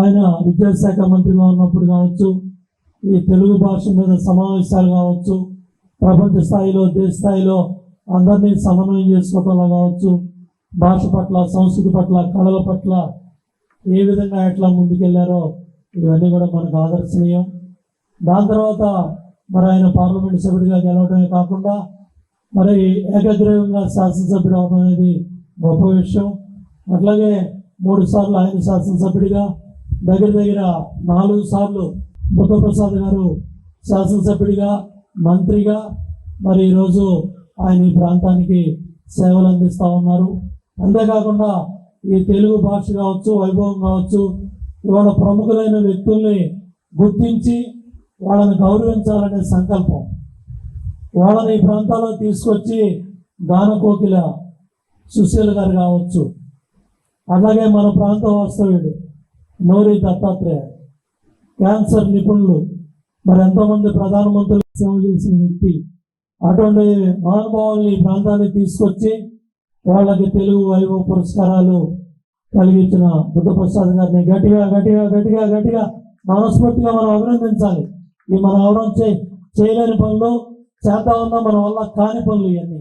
ఆయన విద్యాశాఖ మంత్రిగా ఉన్నప్పుడు కావచ్చు ఈ తెలుగు భాష మీద సమావేశాలు కావచ్చు ప్రపంచ స్థాయిలో దేశ స్థాయిలో అందరినీ సమన్వయం చేసుకోవటంలో కావచ్చు భాష పట్ల సంస్కృతి పట్ల కళల పట్ల ఏ విధంగా ఎట్లా ముందుకెళ్ళారో ఇవన్నీ కూడా మనకు ఆదర్శనీయం. దాని తర్వాత మరి ఆయన పార్లమెంట్ సభ్యుడిగా గెలవడమే కాకుండా మరి ఏకగ్రీవంగా శాసనసభ్యుడు అవడం అనేది గొప్ప విషయం. అట్లాగే మూడు సార్లు ఆయన శాసనసభ్యుడిగా దగ్గర దగ్గర నాలుగు సార్లు బుద్ధప్రసాద్ గారు శాసనసభ్యుడిగా మంత్రిగా మరి ఈరోజు ఆయన ఈ ప్రాంతానికి సేవలు అందిస్తూ ఉన్నారు. అంతేకాకుండా ఈ తెలుగు భాష కావచ్చు వైభవం కావచ్చు ఇవాళ ప్రముఖులైన వ్యక్తుల్ని గుర్తించి వాళ్ళని గౌరవించాలనే సంకల్పం. వాళ్ళని ఈ ప్రాంతాల్లో తీసుకొచ్చి గానకోకిల సుశీల్ గారు కావచ్చు. అలాగే మన ప్రాంత వాస్తవ్యుడు నోరి దత్తాత్రేయ. క్యాన్సర్ నిపుణులు. మరి ఎంతోమంది ప్రధానమంత్రులు సేవ చేసిన వ్యక్తి. అటువంటి మహానుభావుల్ని ఈ ప్రాంతానికి తీసుకొచ్చి వాళ్ళకి తెలుగు వైభవ పురస్కారాలు కలిగించిన బుద్ధప్రసాద్ గారిని గట్టిగా గట్టిగా గట్టిగా గట్టిగా మనస్ఫూర్తిగా మనం అభినందించాలి. ఈ మనం అవరం చేయలేని పనులు చేద్దామన్నా మన వల్ల కాని పనులు ఇవన్నీ.